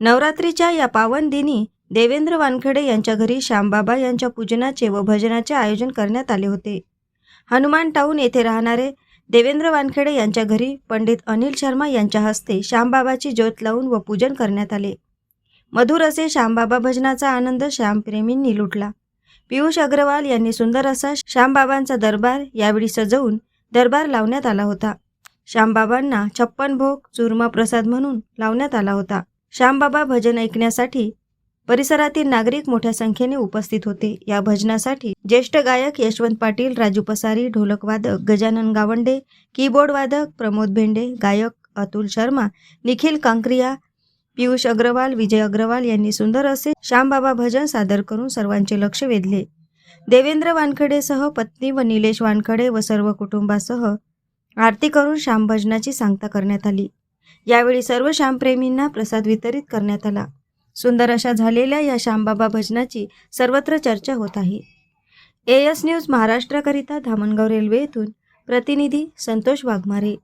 नवरात्रीच्या या पावन दिनी देवेंद्र वानखडे यांच्या घरी श्यामबाबा यांच्या पूजनाचे व भजनाचे आयोजन करण्यात आले होते. हनुमान टाऊन येथे राहणारे देवेंद्र वानखेडे यांच्या घरी पंडित अनिल शर्मा यांच्या हस्ते श्यामबाबाची ज्योत लावून व पूजन करण्यात आले. मधुर असे श्यामबाबा भजनाचा आनंद श्यामप्रेमींनी लुटला. पियुष अग्रवाल यांनी सुंदर असा श्यामबाबांचा दरबार यावेळी सजवून दरबार लावण्यात आला होता. श्यामबाबांना छप्पन भोग चूरमा प्रसाद म्हणून लावण्यात आला होता. श्यामबाबा भजन ऐकण्यासाठी परिसरातील नागरिक मोठ्या संख्येने उपस्थित होते. या भजनासाठी ज्येष्ठ गायक यशवंत पाटील राजू पसारी ढोलकवादक गजानन गावंडे कीबोर्ड वादक प्रमोद भेंडे गायक अतुल शर्मा निखिल कांक्रिया पियुष अग्रवाल विजय अग्रवाल यांनी सुंदर असे श्यामबाबा भजन सादर करून सर्वांचे लक्ष वेधले. देवेंद्र वानखडेसह पत्नी व निलेश वानखडे व सर्व कुटुंबासह आरती करून श्याम भजनाची सांगता करण्यात आली. यावेळी सर्व श्यामप्रेमींना प्रसाद वितरित करण्यात आला. सुंदर अशा झालेल्या या श्यामबाबा भजनाची सर्वत्र चर्चा होत आहे. ए एस न्यूज महाराष्ट्राकरिता धामणगाव रेल्वे येथून प्रतिनिधी संतोष वाघमारे.